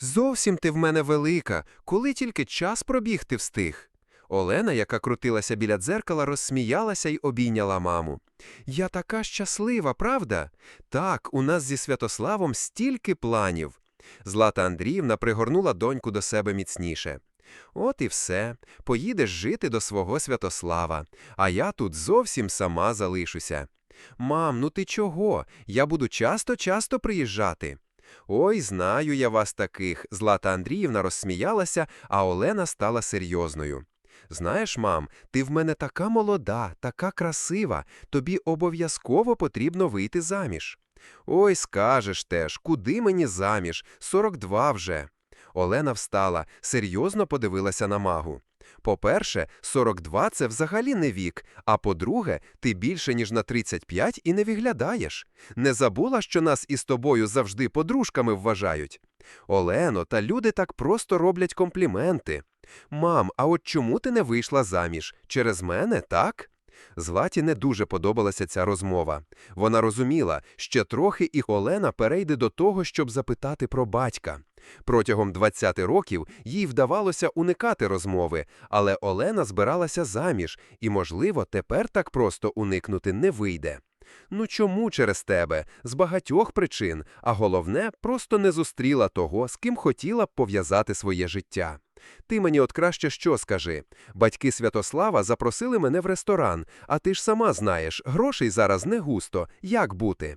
Зовсім ти в мене велика, коли тільки час пробігти встиг. Олена, яка крутилася біля дзеркала, розсміялася й обійняла маму. Я така щаслива, правда? Так, у нас зі Святославом стільки планів. Злата Андріївна пригорнула доньку до себе міцніше. От і все. Поїдеш жити до свого Святослава, а я тут зовсім сама залишуся. Мам, ну ти чого? Я буду часто-часто приїжджати. Ой, знаю я вас таких. Злата Андріївна розсміялася, а Олена стала серйозною. Знаєш, мам, ти в мене така молода, така красива, тобі обов'язково потрібно вийти заміж. Ой, скажеш теж, куди мені заміж? 42 вже. Олена встала, серйозно подивилася на магу. По-перше, 42 – це взагалі не вік, а по-друге, ти більше, ніж на 35 і не виглядаєш. Не забула, що нас із тобою завжди подружками вважають? Олено, та люди так просто роблять компліменти. Мам, а от чому ти не вийшла заміж? Через мене, так? Златі не дуже подобалася ця розмова. Вона розуміла, ще трохи і Олена перейде до того, щоб запитати про батька. Протягом 20 років їй вдавалося уникати розмови, але Олена збиралася заміж, і, можливо, тепер так просто уникнути не вийде. Ну чому через тебе? З багатьох причин, а головне, просто не зустріла того, з ким хотіла б пов'язати своє життя. Ти мені от краще що скажи? Батьки Святослава запросили мене в ресторан, а ти ж сама знаєш, грошей зараз не густо. Як бути?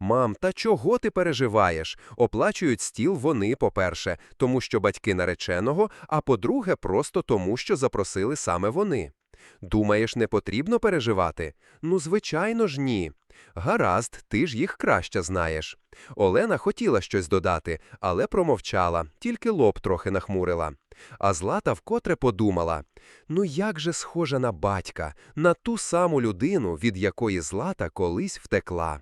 Мам, та чого ти переживаєш? Оплачують стіл вони, по-перше, тому що батьки нареченого, а по-друге, просто тому, що запросили саме вони. Думаєш, не потрібно переживати? Ну, звичайно ж, ні. Гаразд, ти ж їх краще знаєш. Олена хотіла щось додати, але промовчала, тільки лоб трохи нахмурила. А Злата вкотре подумала: ну як же схожа на батька, на ту саму людину, від якої Злата колись втекла.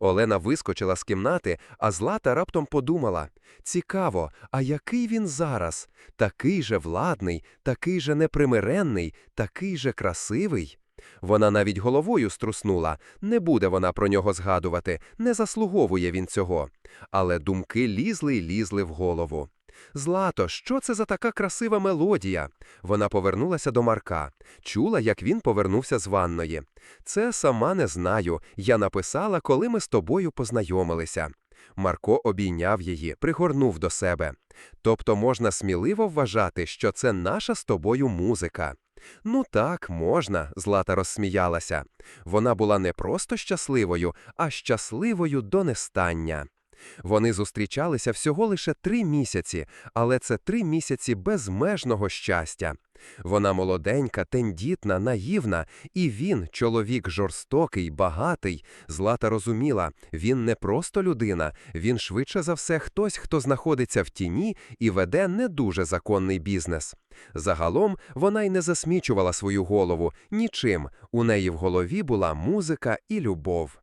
Олена вискочила з кімнати, а Злата раптом подумала: цікаво, а який він зараз? Такий же владний, такий же непримиренний, такий же красивий. Вона навіть головою струснула, не буде вона про нього згадувати, не заслуговує він цього. Але думки лізли й лізли в голову. Злато, що це за така красива мелодія? Вона повернулася до Марка. Чула, як він повернувся з ванної. Це сама не знаю. Я написала, коли ми з тобою познайомилися. Марко обійняв її, пригорнув до себе. Тобто можна сміливо вважати, що це наша з тобою музика. Ну так, можна, Злата розсміялася. Вона була не просто щасливою, а щасливою до нестання. Вони зустрічалися всього лише три місяці, але це три місяці безмежного щастя. Вона молоденька, тендітна, наївна, і він, чоловік жорстокий, багатий. Злата розуміла, він не просто людина, він швидше за все хтось, хто знаходиться в тіні і веде не дуже законний бізнес. Загалом вона й не засмічувала свою голову нічим. У неї в голові була музика і любов.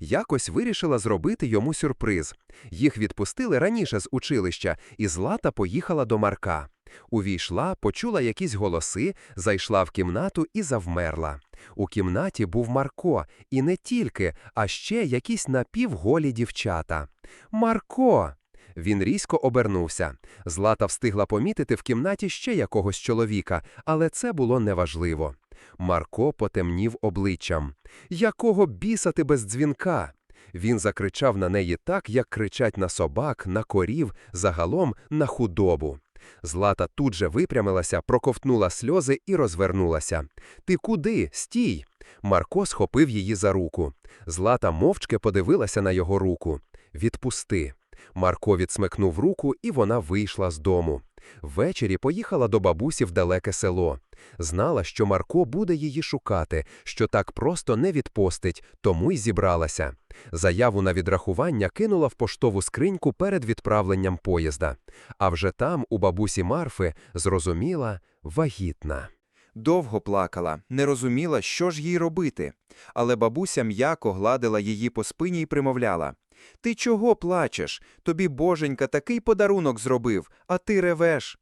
Якось вирішила зробити йому сюрприз. Їх відпустили раніше з училища, і Злата поїхала до Марка. Увійшла, почула якісь голоси, зайшла в кімнату і завмерла. У кімнаті був Марко, і не тільки, а ще якісь напівголі дівчата. Марко! Він різко обернувся. Злата встигла помітити в кімнаті ще якогось чоловіка, але це було неважливо. Марко потемнів обличчям. Якого біса ти без дзвінка? Він закричав на неї так, як кричать на собак, на корів, загалом на худобу. Злата тут же випрямилася, проковтнула сльози і розвернулася. Ти куди? Стій. Марко схопив її за руку. Злата мовчки подивилася на його руку. Відпусти. Марко відсмикнув руку, і вона вийшла з дому. Ввечері поїхала до бабусі в далеке село. Знала, що Марко буде її шукати, що так просто не відпостить, тому й зібралася. Заяву на відрахування кинула в поштову скриньку перед відправленням поїзда. А вже там, у бабусі Марфи, зрозуміла вагітна. Довго плакала, не розуміла, що ж їй робити. Але бабуся м'яко гладила її по спині і примовляла Ти чого плачеш? Тобі боженька такий подарунок зробив, а ти ревеш.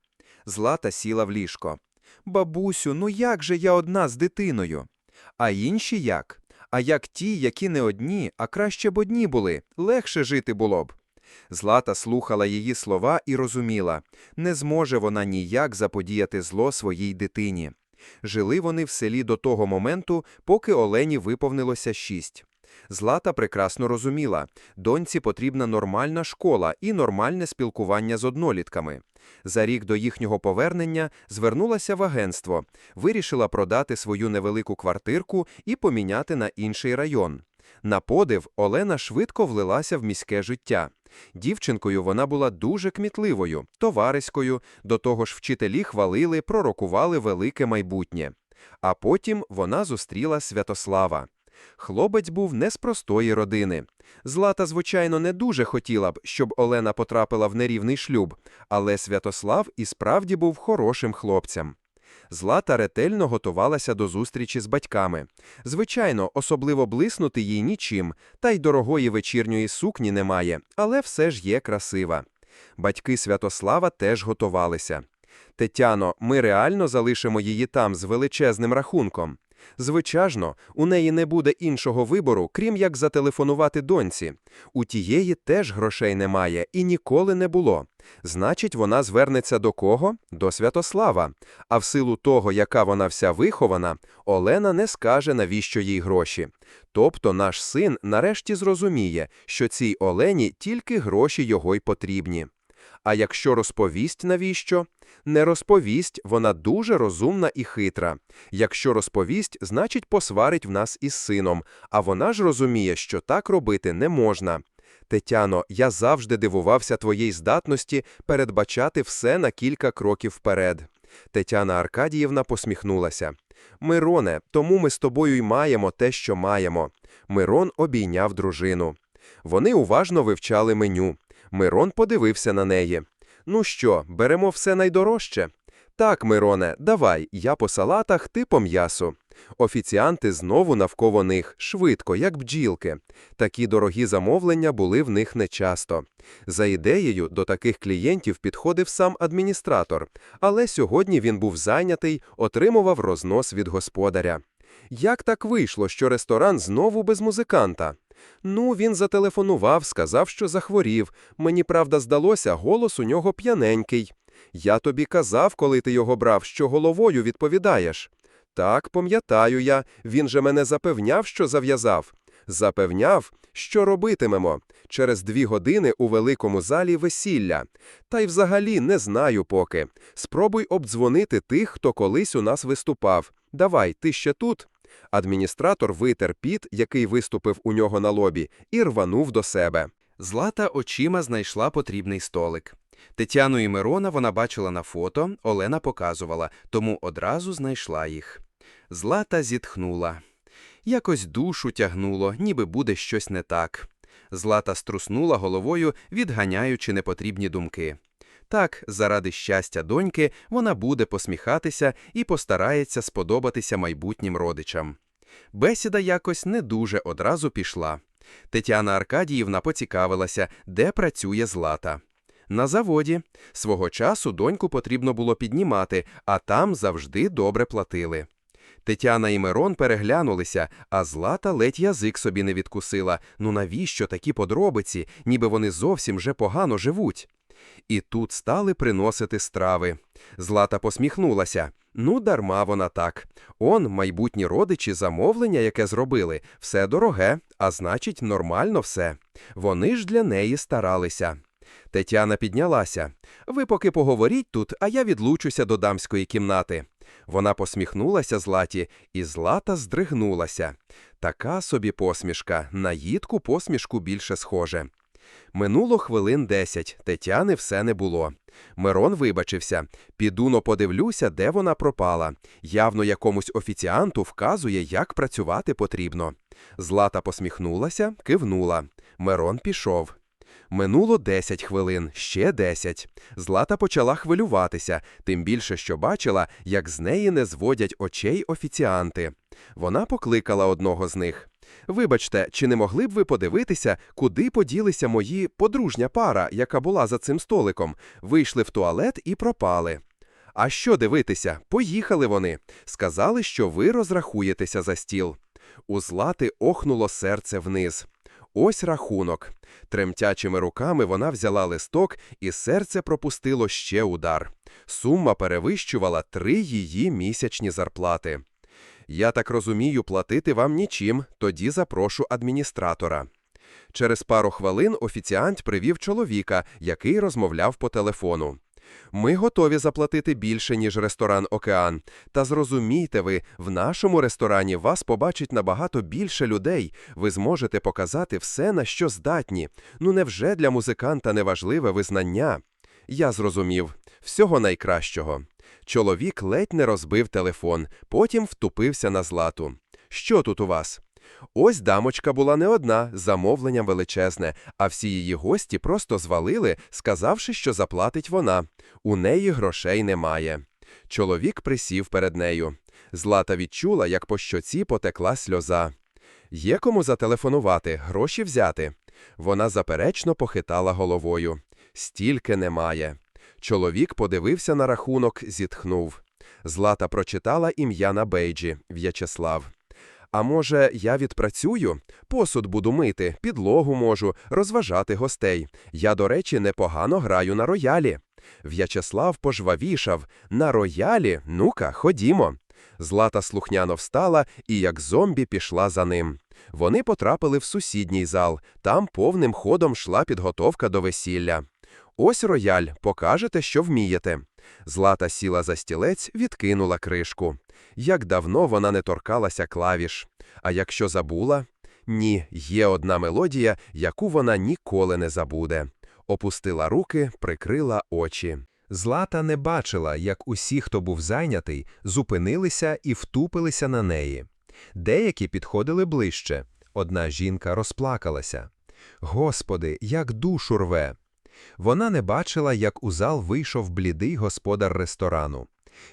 Злата сіла в ліжко. Бабусю, ну як же я одна з дитиною? А інші як? А як ті, які не одні, а краще б одні були, легше жити було б. Злата слухала її слова і розуміла, не зможе вона ніяк заподіяти зло своїй дитині. Жили вони в селі до того моменту, поки Олені виповнилося шість. Злата прекрасно розуміла, доньці потрібна нормальна школа і нормальне спілкування з однолітками. За рік до їхнього повернення звернулася в агентство, вирішила продати свою невелику квартирку і поміняти на інший район. На подив Олена швидко влилася в міське життя. Дівчинкою вона була дуже кмітливою, товариською, до того ж вчителі хвалили, пророкували велике майбутнє. А потім вона зустріла Святослава. Хлопець був не з простої родини. Злата, звичайно, не дуже хотіла б, щоб Олена потрапила в нерівний шлюб, але Святослав і справді був хорошим хлопцем. Злата ретельно готувалася до зустрічі з батьками. Звичайно, особливо блиснути їй нічим, та й дорогої вечірньої сукні немає, але все ж є красива. Батьки Святослава теж готувалися. Тетяно, ми реально залишимо її там з величезним рахунком. Звичайно, у неї не буде іншого вибору, крім як зателефонувати доньці. У тієї теж грошей немає і ніколи не було. Значить, вона звернеться до кого? До Святослава. А в силу того, яка вона вся вихована, Олена не скаже, навіщо їй гроші. Тобто наш син нарешті зрозуміє, що цій Олені тільки гроші його й потрібні. А якщо розповість навіщо? Не розповість, вона дуже розумна і хитра. Якщо розповість, значить посварить в нас із сином, а вона ж розуміє, що так робити не можна. Тетяно, я завжди дивувався твоїй здатності передбачати все на кілька кроків вперед. Тетяна Аркадіївна посміхнулася. Мироне, тому ми з тобою й маємо те, що маємо. Мирон обійняв дружину. Вони уважно вивчали меню. Мирон подивився на неї. Ну що, беремо все найдорожче? Так, Мироне, давай, я по салатах, ти по м'ясу. Офіціанти знову навколо них, швидко, як бджілки. Такі дорогі замовлення були в них нечасто. За ідеєю, до таких клієнтів підходив сам адміністратор, але сьогодні він був зайнятий, отримував рознос від господаря. Як так вийшло, що ресторан знову без музиканта? Ну, він зателефонував, сказав, що захворів. Мені, правда, здалося, голос у нього п'яненький. Я тобі казав, коли ти його брав, що головою відповідаєш. Так, пам'ятаю я, він же мене запевняв, що зав'язав. Запевняв, що робитимемо. Через дві години у великому залі весілля. Та й взагалі не знаю поки. Спробуй обдзвонити тих, хто колись у нас виступав. Давай, ти ще тут? Адміністратор витер піт, який виступив у нього на лобі, і рванув до себе. Злата очима знайшла потрібний столик. Тетяну і Мирона вона бачила на фото, Олена показувала, тому одразу знайшла їх. Злата зітхнула. Якось душу тягнуло, ніби буде щось не так. Злата струснула головою, відганяючи непотрібні думки. Так, заради щастя доньки, вона буде посміхатися і постарається сподобатися майбутнім родичам. Бесіда якось не дуже одразу пішла. Тетяна Аркадіївна поцікавилася, де працює Злата. На заводі. Свого часу доньку потрібно було піднімати, а там завжди добре платили. Тетяна і Мирон переглянулися, а Злата ледь язик собі не відкусила. Ну навіщо такі подробиці, ніби вони зовсім вже погано живуть? І тут стали приносити страви. Злата посміхнулася. Ну, дарма вона так. Он, майбутні родичі, замовлення, яке зробили, все дороге, а значить, нормально все. Вони ж для неї старалися. Тетяна піднялася. Ви поки поговоріть тут, а я відлучуся до дамської кімнати. Вона посміхнулася Златі, і Злата здригнулася. Така собі посмішка, на їдку посмішку більше схоже. Минуло хвилин десять, Тетяни все не було. Мирон вибачився. Піду но подивлюся, де вона пропала. Явно якомусь офіціанту вказує, як працювати потрібно. Злата посміхнулася, кивнула. Мирон пішов. Минуло 10 хвилин, ще 10. Злата почала хвилюватися, тим більше, що бачила, як з неї не зводять очей офіціанти. Вона покликала одного з них. Вибачте, чи не могли б ви подивитися, куди поділися мої подружня пара, яка була за цим столиком, вийшли в туалет і пропали. А що дивитися? Поїхали вони. Сказали, що ви розрахуєтеся за стіл. У Злати охнуло серце вниз. Ось рахунок. Тремтячими руками вона взяла листок, і серце пропустило ще удар. Сума перевищувала три її місячні зарплати. Я так розумію, платити вам нічим, тоді запрошу адміністратора. Через пару хвилин офіціант привів чоловіка, який розмовляв по телефону. Ми готові заплатити більше, ніж ресторан Океан. Та зрозумійте ви, в нашому ресторані вас побачить набагато більше людей. Ви зможете показати все, на що здатні. Ну невже для музиканта неважливе визнання? Я зрозумів. Всього найкращого. Чоловік ледь не розбив телефон, потім втупився на злату. Що тут у вас? Ось дамочка була не одна, замовленням величезне, а всі її гості просто звалили, сказавши, що заплатить вона. У неї грошей немає. Чоловік присів перед нею. Злата відчула, як по щоці потекла сльоза. Є кому зателефонувати, гроші взяти. Вона заперечно похитала головою. Стільки немає. Чоловік подивився на рахунок, зітхнув. Злата прочитала ім'я на бейджі В'ячеслав. А може, я відпрацюю? Посуд буду мити, підлогу можу, розважати гостей. Я, до речі, непогано граю на роялі. В'ячеслав пожвавішав. На роялі? Ну-ка, ходімо. Злата слухняно встала і, як зомбі, пішла за ним. Вони потрапили в сусідній зал. Там повним ходом йшла підготовка до весілля. Ось рояль, покажете, що вмієте. Злата сіла за стілець, відкинула кришку. Як давно вона не торкалася клавіш. А якщо забула? Ні, є одна мелодія, яку вона ніколи не забуде. Опустила руки, прикрила очі. Злата не бачила, як усі, хто був зайнятий, зупинилися і втупилися на неї. Деякі підходили ближче. Одна жінка розплакалася. Господи, як душу рве! Вона не бачила, як у зал вийшов блідий господар ресторану.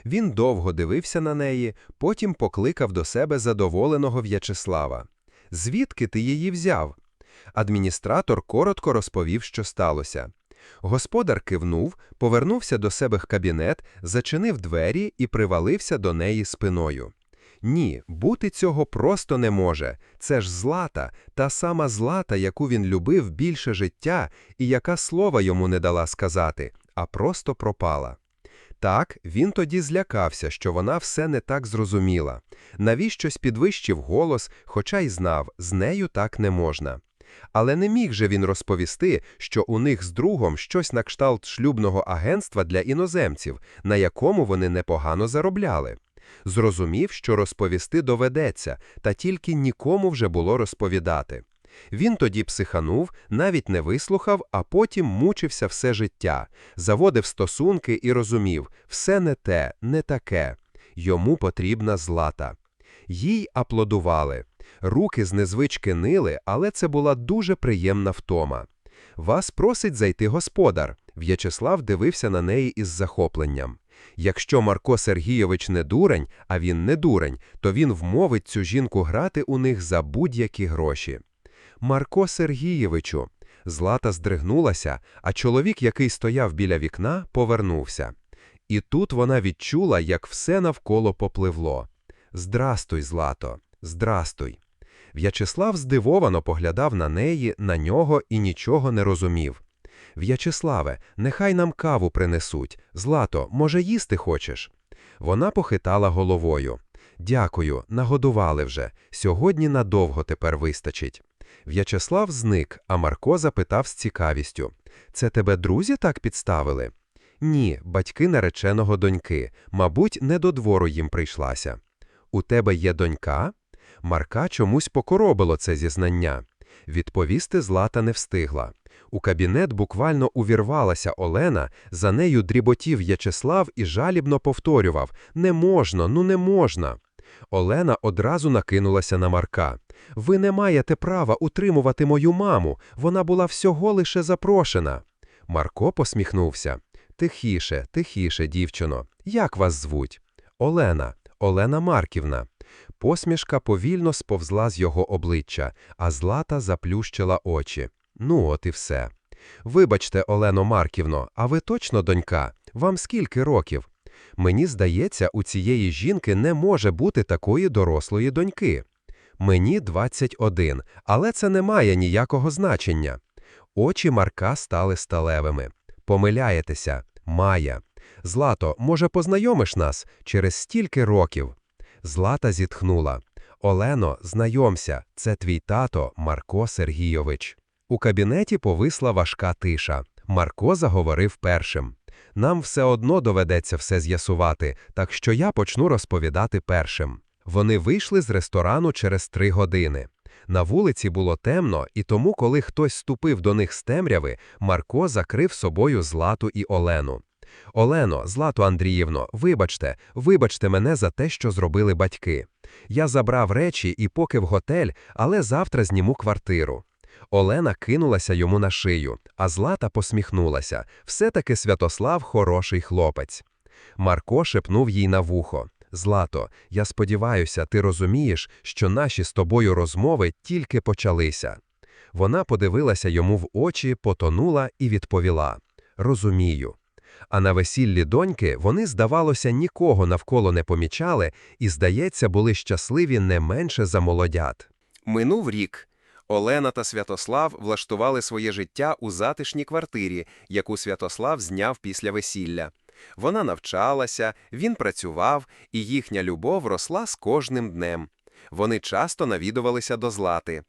Він довго дивився на неї, потім покликав до себе задоволеного В'ячеслава. Звідки ти її взяв? Адміністратор коротко розповів, що сталося. Господар кивнув, повернувся до себе в кабінет, зачинив двері і привалився до неї спиною. Ні, бути цього просто не може. Це ж злата, та сама злата, яку він любив більше життя і яка слова йому не дала сказати, а просто пропала. Так, він тоді злякався, що вона все не так зрозуміла. Навіщось підвищив голос, хоча й знав, з нею так не можна. Але не міг же він розповісти, що у них з другом щось на кшталт шлюбного агентства для іноземців, на якому вони непогано заробляли. Зрозумів, що розповісти доведеться, та тільки нікому вже було розповідати. Він тоді психанув, навіть не вислухав, а потім мучився все життя, заводив стосунки і розумів все не те, не таке. Йому потрібна злата. Їй аплодували. Руки з незвички нили, але це була дуже приємна втома. Вас просить зайти господар. В'ячеслав дивився на неї із захопленням. Якщо Марко Сергійович не дурень, а він не дурень, то він вмовить цю жінку грати у них за будь-які гроші. Марко Сергійовичу. Злата здригнулася, а чоловік, який стояв біля вікна, повернувся. І тут вона відчула, як все навколо попливло. Здрастуй, Злато, здрастуй. В'ячеслав здивовано поглядав на неї, на нього і нічого не розумів. В'ячеславе, нехай нам каву принесуть. Злато, може, їсти хочеш? Вона похитала головою. Дякую, нагодували вже. Сьогодні надовго тепер вистачить. В'ячеслав зник, а Марко запитав з цікавістю. Це тебе друзі так підставили? Ні, батьки нареченого доньки. Мабуть, не до двору їм прийшлася. У тебе є донька? Марка чомусь покоробило це зізнання. Відповісти Злата не встигла. У кабінет буквально увірвалася Олена, за нею дріботів В'ячеслав і жалібно повторював «Не можна, ну не можна». Олена одразу накинулася на Марка. «Ви не маєте права утримувати мою маму, вона була всього лише запрошена». Марко посміхнувся. «Тихіше, тихіше, дівчино. Як вас звуть?» «Олена. Олена Марківна». Посмішка повільно сповзла з його обличчя, а Злата заплющила очі. Ну, от і все. Вибачте, Олено Марківно, а ви точно донька? Вам скільки років? Мені здається, у цієї жінки не може бути такої дорослої доньки. Мені 21, але це не має ніякого значення. Очі Марка стали сталевими. Помиляєтеся, Майя. Злато, може, познайомиш нас через стільки років? Злата зітхнула. Олено, знайомся, це твій тато Марко Сергійович. У кабінеті повисла важка тиша. Марко заговорив першим. Нам все одно доведеться все з'ясувати, так що я почну розповідати першим. Вони вийшли з ресторану через три години. На вулиці було темно, і тому, коли хтось ступив до них з темряви, Марко закрив собою Злату і Олену. Олено, Злато Андріївно, вибачте, вибачте мене за те, що зробили батьки. Я забрав речі і поки в готель, але завтра зніму квартиру. Олена кинулася йому на шию, а Злата посміхнулася. Все-таки Святослав хороший хлопець. Марко шепнув їй на вухо. Злато, я сподіваюся, ти розумієш, що наші з тобою розмови тільки почалися. Вона подивилася йому в очі, потонула і відповіла: Розумію. А на весіллі доньки вони, здавалося, нікого навколо не помічали і, здається, були щасливі не менше за молодят. Минув рік. Олена та Святослав влаштували своє життя у затишній квартирі, яку Святослав зняв після весілля. Вона навчалася, він працював, і їхня любов росла з кожним днем. Вони часто навідувалися до Злати.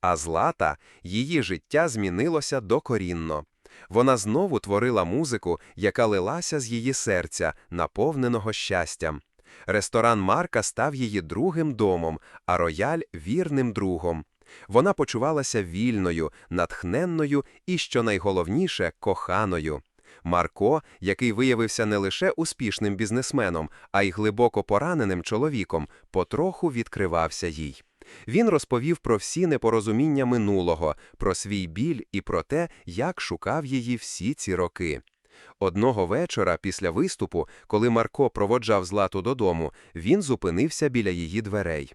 А Злата, її життя змінилося докорінно. Вона знову творила музику, яка лилася з її серця, наповненого щастям. Ресторан Марка став її другим домом, а рояль вірним другом. Вона почувалася вільною, натхненною і, що найголовніше, коханою. Марко, який виявився не лише успішним бізнесменом, а й глибоко пораненим чоловіком, потроху відкривався їй. Він розповів про всі непорозуміння минулого, про свій біль і про те, як шукав її всі ці роки. Одного вечора після виступу, коли Марко проводжав Злату додому, він зупинився біля її дверей.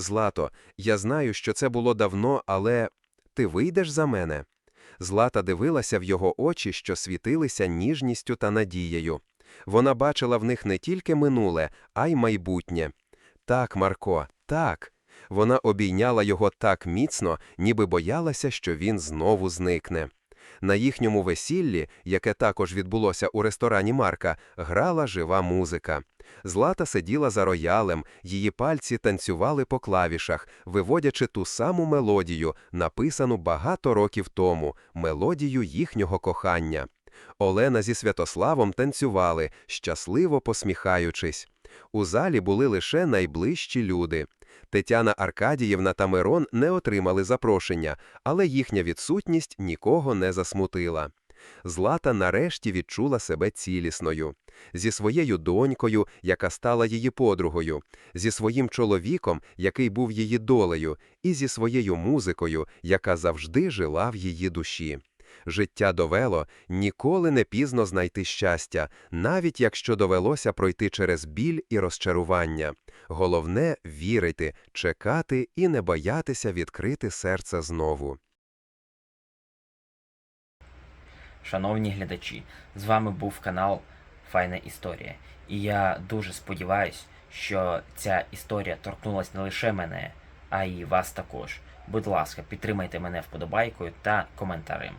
Злато, я знаю, що це було давно, але ти вийдеш за мене? Злата дивилася в його очі, що світилися ніжністю та надією. Вона бачила в них не тільки минуле, а й майбутнє. Так, Марко, так. Вона обійняла його так міцно, ніби боялася, що він знову зникне. На їхньому весіллі, яке також відбулося у ресторані Марка, грала жива музика. Злата сиділа за роялем, її пальці танцювали по клавішах, виводячи ту саму мелодію, написану багато років тому, мелодію їхнього кохання. Олена зі Святославом танцювали, щасливо посміхаючись. У залі були лише найближчі люди. Тетяна Аркадіївна та Мирон не отримали запрошення, але їхня відсутність нікого не засмутила. Злата нарешті відчула себе цілісною. Зі своєю донькою, яка стала її подругою, зі своїм чоловіком, який був її долею, і зі своєю музикою, яка завжди жила в її душі. Життя довело ніколи не пізно знайти щастя, навіть якщо довелося пройти через біль і розчарування. Головне вірити, чекати і не боятися відкрити серце знову. Шановні глядачі, з вами був канал Файна Історія. І я дуже сподіваюсь, що ця історія торкнулась не лише мене, а й вас також. Будь ласка, підтримайте мене вподобайкою та коментарем.